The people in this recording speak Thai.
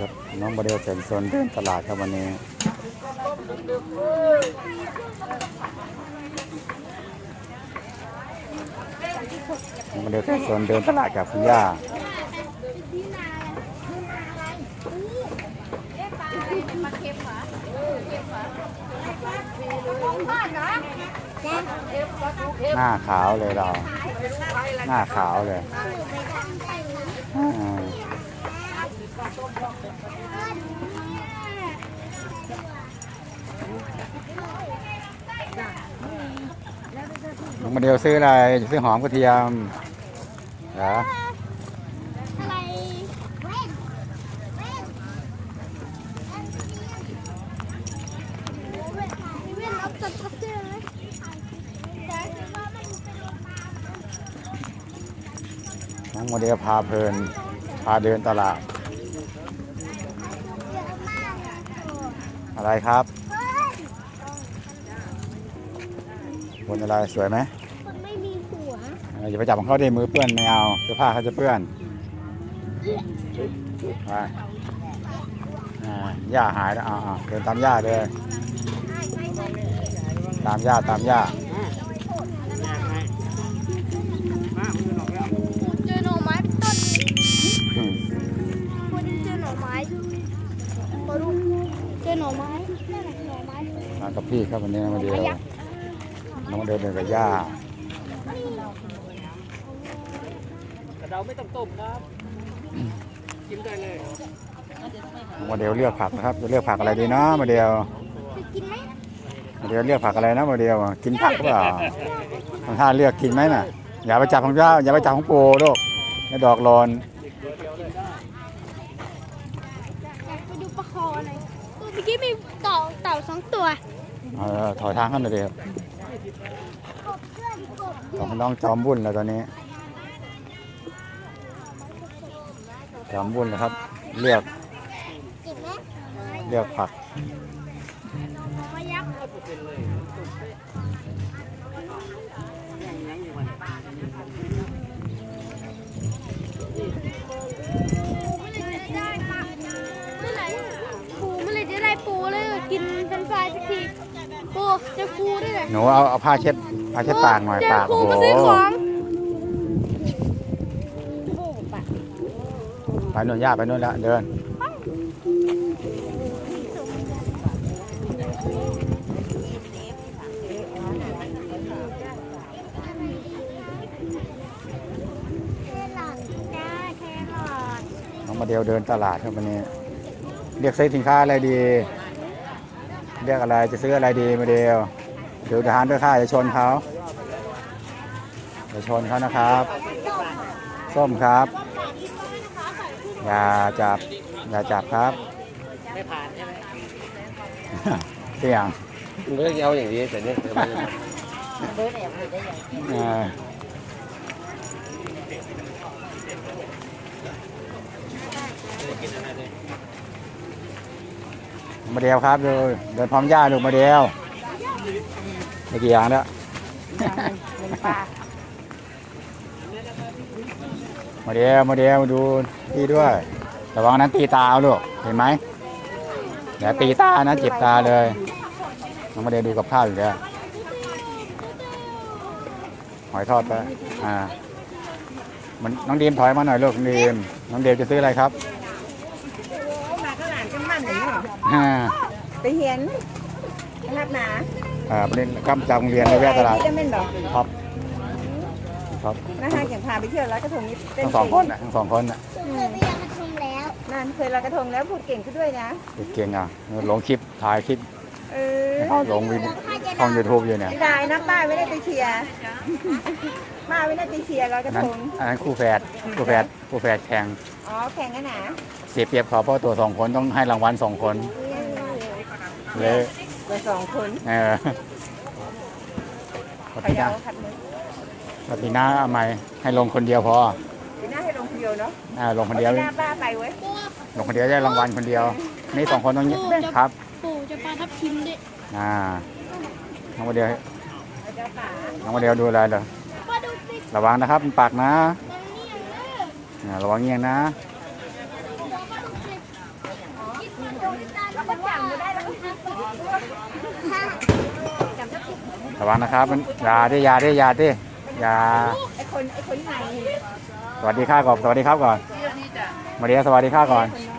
ครับน้องโมเดลแต่งโซนเดินตลาดครับวันนี้น้องโมเดลแต่งโซนเดินตลาดกับคุณย่าหน้าขาวเลยเรา หน้าขาวเลย มาเดียวซื้ออะไรซื้อหอมกระเทียมเหรอองโมเดลพาเพลิน พาเดินตลาด อะไรครับบนอะไรสวยไหม อออย่าไปจับของเขาดิมือเปื้อนไม่เอาเสื้อผ้าเขาจะเปื้อนไปอ่าหญ้าหายแล้วอ่าๆเดินตามหญ้าเลยตามหญ้าตามหญ้าเจอหน่อไม้ต้นคนเจอหน่อไม้มาดูเจอหน่อไม้นั่นแหละหน่อไม้มากับพี่ครับวันนี้มาเดียวน้องมาเดินเดินกับหญ้า แต่ เราไม่ต้องต้มครับกินได้เลยน้องมาเดียวเลือกผักนะครับจะเลือกผักอะไรดีเนาะมาเดียวไปกินไหมมาเดียวเลือกผักอะไรนะมาเดียวกินผักหรือเปล่าทำท่าเลือกกินไหมน่ะ อย่าไปจับของเจ้าอย่าไปจับของปูลูกไม่ดอกรอนอยากไปดูปลาคอหน่อยตัวเมื่อกี้มีเต่าเต่าสองตัวเออถอยทางขึ้นมาเดียวกบเพื่อนกบของน้องจอมบุญแล้วตอนนี้ จอมบุญนะครับ เลือกเก็บไหมเลือกผักมายักษ์เมื่อไหร่ปูเมื่อไหร่จะได้ปูเลยกินเป็นไฟรายสักทีปูเจะปูด้วยเหรอหนูเอาเอาผ้าเช็ดผ้าเช็ดปากหน่อยเจอปากปูโอ้โห โน่นย่าไปโน่นละเดินแคราแครอทน้องมาเดียวเดินตลาดครับวันนี้ เรียกซื้อสินค้าอะไรดี เรียกอะไรจะซื้ออะไรดีมาเดียวเดี๋ยวทหารด้วยค่าจะชนเขาจะชนเขานะครับ ส้มครับ อย่าจับ อย่าจับครับ ไม่ผ่านใช่ไหมเสี่ยงเลือกเอาอย่างนี้แต่เนี่ยเออมาเดียวครับดูเดินพร้อมย่าดูมาเดียวไม่กี่อย่างแล้ว มาเดียวมาเดียวดูพี่ด้วยระวังนั้นตีตาเอาลูกเห็นไหมเดี๋ยวตีตานะเจ็บตาเลยน้องมาเดียวดูกับข้าวอยู่แล้วหอยทอดไปอ่ามันน้องดีมถอยมาหน่อยลูกน้องดีมน้องเดีมจะซื้ออะไรครับมาข้างหลังกันมั่นอย่างนี้เหรออ่าไปเห็นนักหนาอ่าประเด็นกำจับโรงเรียนในแวะตลาดที่ได้เม่นบอกครับ ครับนะฮะอย่างพาไปเที่ยวร้อยกระทงนี่เต้นทั้งสองคนนะทั้งสองคนนะเคยไปยังกระทงแล้วนั่นเคยลอยกระทงแล้วพูดเก่งขึ้นด้วยนะเก่งอะลงคลิปถ่ายคลิปเออลงวิดีช่องยูทูบอยู่เนี่ยไม่ได้นะป้าไม่ได้ไปเชียร์ป้าไม่ได้ไปเชียร์ลอยกอัระนนั้นทงอันนั้นคู่แฝดคู่แฝดคู่แฝดแข่งอ๋อแข่งกันหนาเสียเปรียบเขาเพราะตัวสองคนต้องให้รางวัลสองคนเลยเราสองคนเออปขฏิยานาขัดมือ ปฏินาเอาไหมให้ลงคนเดียวพอปีหน้าให้ลงคนเดียวเนาะอ่าลงคนปีเดียวหน้าป้าไปเว้ยลงคนเดียวได้รางวัลคนเดียว นี่สองคนต้องยึดครับ ปู่จะปลาทับทิมด้วยอ่าน้องโมเดียวเราจะป่าน้องโมเดียวดูอะไรเหรอมาดูสิระวังนะครับมันปากนะตรงนี้อย่างนี้อ่าระวังเงียงนะมาดูสิแล้วก็จับไม่ได้แล้วก็จับจะติดระวังนะครับมันอยาดิอยาดิอยาดิอ ยาไอ้คนไอ้คนไหนสวัสดีค่าก่อนสวัสดีครับก่อนมาเดียวสวัสดีค่าก่อนคน